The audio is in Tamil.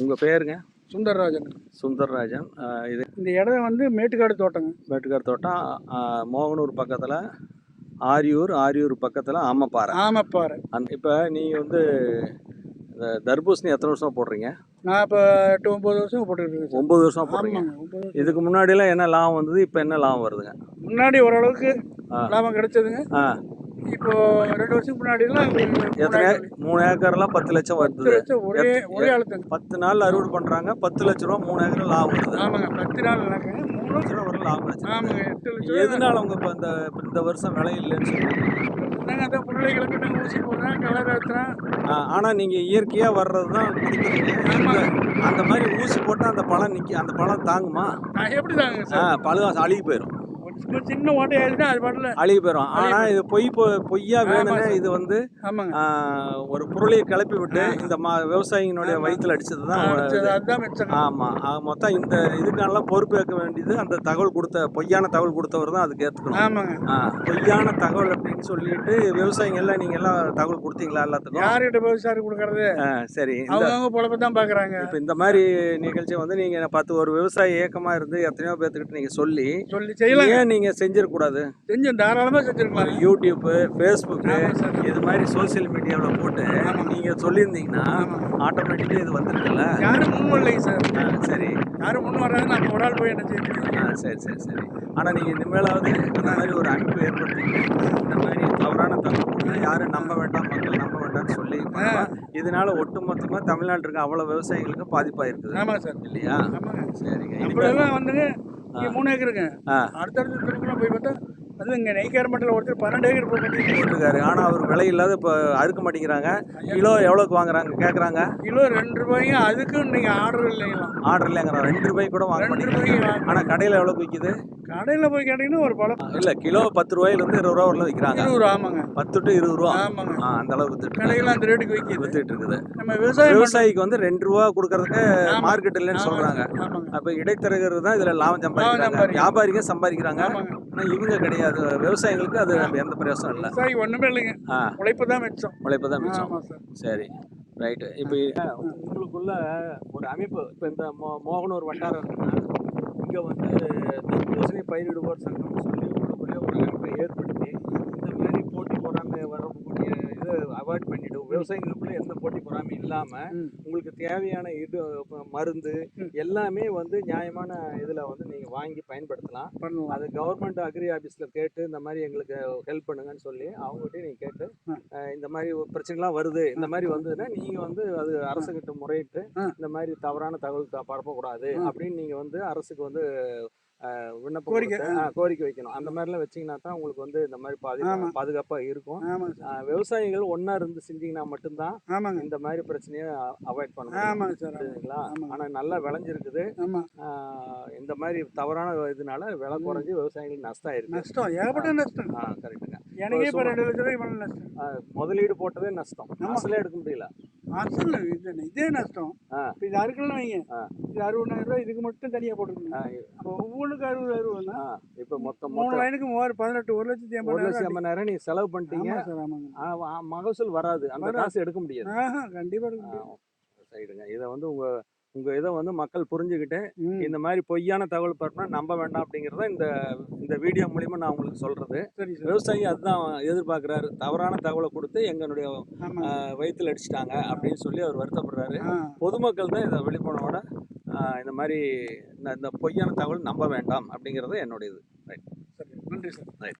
உங்கள் பேருங்க? சுந்தரராஜன். சுந்தர்ராஜன். இது இந்த இடம் வந்து மேட்டுக்காடு தோட்டங்க. மேட்டுக்கார் தோட்டம். மோகனூர் பக்கத்தில் ஆரியூர் ஆரியூர் பக்கத்தில் ஆமப்பாறை. ஆமப்பாறை. அந்த இப்போ நீங்கள் வந்து தர்பூசணி எத்தனை வருஷம் போடுறீங்க? நான் இப்போ எட்டு ஒம்பது வருஷம் போட்டுருக்கேன் ஒம்பது வருஷம் போடுறீங்க. இதுக்கு முன்னாடிலாம் என்ன லாபம் வந்தது இப்போ என்ன லாபம் வருதுங்க? முன்னாடி ஓரளவுக்கு. லாபம் கிடைச்சதுங்க. ஆ. இப்போ ரெண்டு வருஷத்துக்கு முன்னாடிலாம் எத்தனை மூணு ஏக்கர்லாம் பத்து லட்சம் பத்து வருது. லட்சம் ஒரே ஒரே பத்து நாள் அறுவடை பண்ணுறாங்க பத்து லட்ச ரூபா மூணு ஏக்கர் லாபம் வருது. ஆமாங்க பத்து நாள் நடக்குங்க மூணு லட்ச ரூபா வரை லாபம் ஆமாங்க எட்டு லட்சம் எதனால உங்க இப்போ இந்த இந்த வருஷம் விலை இல்லைன்னு சொல்றீங்க? நாங்கள் அந்த பிள்ளைகளுக்கு நாங்கள் ஊசி போடுறேன் கலர் ஏற்றுறேன் ஆ, ஆனா நீங்க இயற்கையா வர்றது தான். அந்த மாதிரி ஊசி போட்டா அந்த பழம் நிக்கி அந்த பழம் தாங்குமா? எப்படி தாங்க சார்? பழம் அழுகி போயிடும் சின்ன ஓட்டை ஆயிடுச்சுன்னா அது பாட்டில் அழுகி போயிடும் ஆனா இது பொய் பொய்யா வேணும்னே. இது வந்து ஒரு பொருளையை கிளப்பி விட்டு இந்த மா விவசாயிகளுடைய. வயிற்றுல அடிச்சது தான் அடிச்சது, அதுதான் மிச்சம். ஆமா. ஆ, மொத்தம் இந்த இதுக்கெல்லாம் பொறுப்பேற்க வேண்டியது அந்த தகவல் கொடுத்த பொய்யான தகவல் கொடுத்தவர் தான் அதுக்கு ஏத்துக்கணும். ஆமாங்க. பொய்யான தகவல் அப்படின்னு சொல்லிட்டு விவசாயிங்க எல்லாம் நீங்க எல்லாம் தகவல் கொடுத்தீங்களா எல்லாத்துக்கும்? யார்கிட்ட விவசாயம் கொடுக்கறது? சரி. அவங்கவுங்க பொழப்ப தான் பார்க்குறாங்க இப்போ இந்த மாதிரி நிகழ்ச்சி வந்து நீங்க பத்து ஒரு விவசாய இயக்கமா இருந்து எத்தனையோ பேர்த்துக்கிட்ட நீங்க சொல்லி சொல்லி செய்யலாம் ஏன் நீங்க செஞ்சிடக்கூடாது? செஞ்சு தாராளமாக செஞ்சிருக்கலாம் யூடியூப் ஃபேஸ்புக்கு. இது மாதிரி சோஷியல் மீடியாவில் போட்டு ஆமா. நீங்க சொல்லியிருந்தீங்கன்னா. ஆட்டோமேட்டிக்காக இது வந்திருக்குல்ல யாரும் முன் வரலைங்க சார். ஆ, சரி. யாரும் முன் வராது நம்ம ஒரு ஆள் போய் என்ன செய்ய முடியும் ஆ சரி சரி சரி. ஆனால் நீங்கள் இனிமேலாவது அந்த மாதிரி ஒரு அமைப்பு ஏற்படுத்திங்க இந்த மாதிரி தவறான தகவல் கொடுத்தா யாரும் நம்ப வேண்டாம் மக்கள் நம்ப வேண்டாம்னு சொல்லி. இதனால ஒட்டுமொத்தமாக தமிழ்நாட்டில் இருக்க அவ்வளோ விவசாயிகளுக்கு பாதிப்பாயிருக்குது. ஆமாம் சார். இல்லையா? சரிங்க. நம்மளெல்லாம் வந்துங்க இங்கே மூணு ஏக்கருங்க. அடுத்தடுத்து திருக்குள்ள போய் பார்த்தா அது இங்கே நெய்க்காரமட்டில் ஒருத்தர் பன்னெண்டு ஏக்கர் போய் கட்டிட்டு ஆனால் அவர் விலை இல்லாத இப்போ அறுக்க மாட்டேங்கிறாங்க. கிலோ எவ்வளோக்கு வாங்குறாங்க கேட்குறாங்க கிலோ ரெண்டு ரூபாய்ங்க அதுக்கும் இன்னைக்கு ஆர்டர் இல்லைங்களாம் ஆர்டர் இல்லைங்கிறாங்க. ரெண்டு ரூபாய்க்கு கூட வாங்க மாட்டேங்கிறாங்க. ஆனால் கடையில் எவ்வளோக்கு விற்கிது கடையில் போய் கேட்டிங்கன்னா ஒரு பழம் இல்லை கிலோ பத்து ரூபாயிலேருந்து இருபது ரூபா வரல விற்கிறாங்க இருபது ரூபா ஆமாங்க. பத்து டு இருபது ரூபா. ஆமாங்க. அந்த அளவுக்கு வித்துட்டு கடையில் அந்த ரேட்டுக்கு விற்கிது வித்துட்டு இருக்குது. நம்ம விவசாயம் விவசாயிக்கு வந்து ரெண்டு ரூபா கொடுக்கறதுக்கு. மார்க்கெட் இல்லைன்னு ஆமாங்க அப்ப இடைத்தரகர் தான் இதுல லாபம் சம்பாதிக்கிறாங்க. வியாபாரிங்க சம்பாதிக்கிறாங்க. ஆமாங்க. ஆனா இவங்க கிடையாது. விவசாயிகளுக்கு அது எந்த பிரயோசனம் இல்லை. விவசாயி ஒன்றுமே இல்லைங்க. ஆ. உழைப்பு தான் மிச்சம். உழைப்பு தான் மிச்சம். சார். சரி. ரைட்டு. இப்போ உங்களுக்குள்ள ஒரு அமைப்பு. இப்போ இந்த மோ மோகனூர் வட்டாரம் இருக்குன்னா இங்கே வந்து தர்பூசணி பயிரிடுவோர் சங்கம்னு சொல்லி உங்களுக்குள்ளே ஒரு அமைப்பை ஏற்படுத்தி இந்த மாதிரி போட்டி பொறாமை வரக்கூடிய இதை அவாய்ட் பண்ணிட்டு விவசாயிகளுக்குள்ள எந்த போட்டி பொறாமை இல்லாமல் ம். உங்களுக்கு தேவையான இது மருந்து. எல்லாமே வந்து நியாயமான இதில் வந்து நீங்கள் வாங்கி பயன்படுத்தலாம் அது கவர்மெண்ட் அக்ரி ஆஃபீஸில் கேட்டு இந்த மாதிரி எங்களுக்கு ஹெல்ப் பண்ணுங்கன்னு சொல்லி அவங்ககிட்ட நீங்கள் கேட்டு இந்த மாதிரி பிரச்சனைலாம் வருது இந்த மாதிரி வந்ததுன்னா நீங்கள் வந்து அது அரசுகிட்ட முறையிட்டு ஆ. இந்த மாதிரி தவறான தகவல் பரப்பக்கூடாது. அப்படின்னு நீங்கள் வந்து அரசுக்கு வந்து விண்ணப்பம் கோரிக்கை, கோரிக்கை வைக்கணும். அந்த மாதிரிலாம் வச்சீங்கன்னா தான் உங்களுக்கு வந்து இந்த மாதிரி ஆமா. பாதுகாப்பாக இருக்கும். விவசாயிகள் ஒன்றா இருந்து செஞ்சீங்கன்னா மட்டும்தான் ஆமாங்க. இந்த மாதிரி பிரச்சனையை அவாய்ட் பண்ண முடியும். ஆமாங்க சார் ஆமாங்க. ஆனால் நல்லா விளைஞ்சிருக்குது. இந்த மாதிரி தவறான இதனால விலை குறைஞ்சி விவசாயிகளுக்கு நஷ்டம் ஆயிருக்கு. நஷ்டம். ஏகப்பட்ட நஷ்டம். ஆ கரெக்டுங்க எனக்கே இப்போ ரெண்டு லட்ச ரூபாய் பண்ண நஷ்டம். முதலீடு போட்டதே நஷ்டம். அசலே எடுக்க முடியல. அசல் இது இதே நஷ்டம். இப்போ இது அறுக்கலாம் வைங்க. இது அறுபதாயிரம் ரூபாய் இதுக்கு மட்டும் தனியாக போட்டுருக்கீங்க. அப்போ ஒவ்வொன்றுக்கு அறுபது அறுபதுனா இப்போ மொத்தம் மூணு லைனுக்கு மூவாயிரம் பதினெட்டு ஒரு லட்சத்தி ஒரு எண்பதாயிரம் லட்சம் ஐம்பதாயிரம் நீ செலவு பண்ணிட்டீங்க. சார் ஆமாங்க. மகசூல் வராது. அந்த. காசு எடுக்க முடியாது. கண்டிப்பாக எடுக்க முடியும். சரிடுங்க இதை வந்து உங்க உங்க இதை வந்து மக்கள் புரிஞ்சுக்கிட்டு இந்த மாதிரி பொய்யான தகவல் பரப்புனா நம்ப வேண்டாம் அப்படிங்கிறத இந்த இந்த வீடியோ மூலியமா நான் உங்களுக்கு சொல்றது. விவசாயி அதுதான் எதிர்பார்க்குறாரு. தவறான தகவலை கொடுத்து எங்களுடைய வயிற்றுல அடிச்சிட்டாங்க அப்படின்னு சொல்லி அவர் வருத்தப்படுறாரு. பொதுமக்கள் தான் இதை விழிப்புணர்வோட இந்த மாதிரி இந்த பொய்யான தகவல் நம்ப வேண்டாம் அப்படிங்கிறது என்னுடைய இது சரி நன்றி சார்.